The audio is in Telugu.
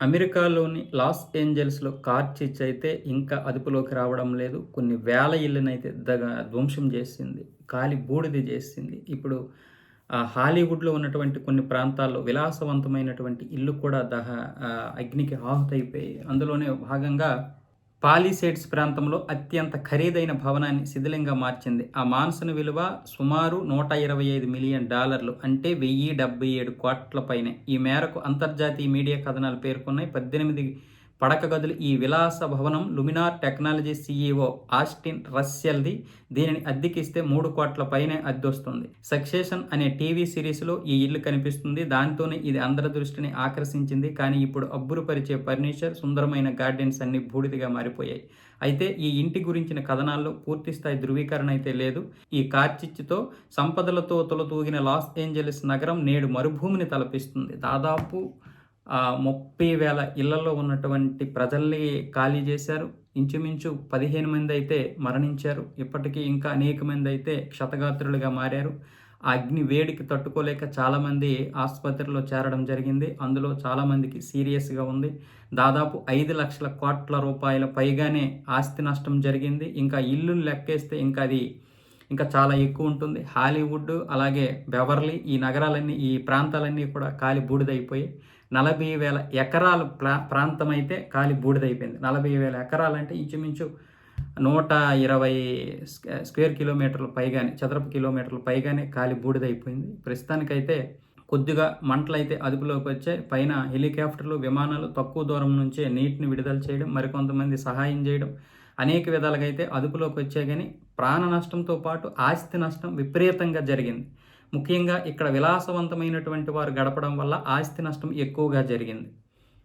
అమెరికాలోని లాస్ ఏంజల్స్‌లో కార్ చిచ్చు అయితే ఇంకా అదుపులోకి రావడం లేదు. కొన్ని వేల ఇళ్ళనైతే దగ ధ్వంసం చేసింది. కాలి బూడిద చేసింది. ఇప్పుడు హాలీవుడ్‌లో ఉన్నటువంటి కొన్ని ప్రాంతాల్లో విలాసవంతమైనటువంటి ఇల్లు కూడా దహ అగ్నికి ఆహుతైపోయాయి. అందులోనే భాగంగా పాలిసేడ్స్ ప్రాంతంలో అత్యంత ఖరీదైన భవనాన్ని శిథిలంగా మార్చింది. ఆ మాన్సన్ విలువ సుమారు $125,000,000 అంటే 1077 కోట్ల పైనే. ఈ మేరకు అంతర్జాతీయ మీడియా కథనాలు పేర్కొన్నాయి. 18 పడక గదులు ఈ విలాస భవనం లుమినార్ టెక్నాలజీ సీఈఓ ఆస్టిన్ రస్సెల్‌ది. దీనిని అద్దెకిస్తే మూడు కోట్ల పైనే అద్దెవస్తుంది. 'సక్సెషన్' అనే టీవీ సిరీస్‌లో ఈ ఇల్లు కనిపిస్తుంది. దాంతోనే ఇది అందరి దృష్టిని ఆకర్షించింది. కానీ ఇప్పుడు అబ్బురపరిచే ఫర్నిచర్, సుందరమైన గార్డెన్స్ అన్ని బూడిదిగా మారిపోయాయి. అయితే ఈ ఇంటి గురించిన కథనాల్లో పూర్తిస్థాయి ధృవీకరణ అయితే లేదు. ఈ కార్చిచ్చుతో సంపదలతో తులతూగిన లాస్ ఏంజలిస్ నగరం నేడు మరుభూమిని తలపిస్తుంది. దాదాపు ముప్పై వేల ఇళ్ళలో ఉన్నటువంటి ప్రజల్ని ఖాళీ చేశారు. ఇంచుమించు పదిహేను మంది అయితే మరణించారు. ఇప్పటికీ ఇంకా అనేక మందైతే క్షతగాత్రులుగా మారారు. ఆ అగ్ని వేడికి తట్టుకోలేక చాలామంది ఆసుపత్రిలో చేరడం జరిగింది. అందులో చాలామందికి సీరియస్‌గా ఉంది. దాదాపు ఐదు లక్షల కోట్ల రూపాయల పైగానే ఆస్తి నష్టం జరిగింది. ఇంకా ఇల్లు లెక్కేస్తే ఇంకా అది ఇంకా చాలా ఎక్కువ ఉంటుంది. హాలీవుడ్ అలాగే బెవర్లీ ఈ నగరాలన్నీ ఈ ప్రాంతాలన్నీ కూడా కాలి బూడిదైపోయాయి. నలభై వేల ఎకరాలు ప్రా ప్రాంతమైతే కాలి బూడిదైపోయింది. 40,000 ఎకరాలంటే ఇంచుమించు నూట ఇరవై స్క్వేర్ కిలోమీటర్లు పైగానే చదరపు కిలోమీటర్లు పైగానే కాలి బూడిదైపోయింది. ప్రస్తుతానికైతే కొద్దిగా మంటలైతే అదుపులోకి వచ్చాయి. పైన హెలికాప్టర్లు, విమానాలు తక్కువ దూరం నుంచే నీటిని విడుదల చేయడం, మరికొంతమంది సహాయం చేయడం అనేక విధాలుగా అయితే అదుపులోకి వచ్చాయి కానీ ప్రాణ నష్టంతో పాటు ఆస్తి నష్టం విపరీతంగా జరిగింది. ముఖ్యంగా ఇక్కడ విలాసవంతమైనటువంటి వారు గడపడం వల్ల ఆస్తి నష్టం ఎక్కువగా జరిగింది.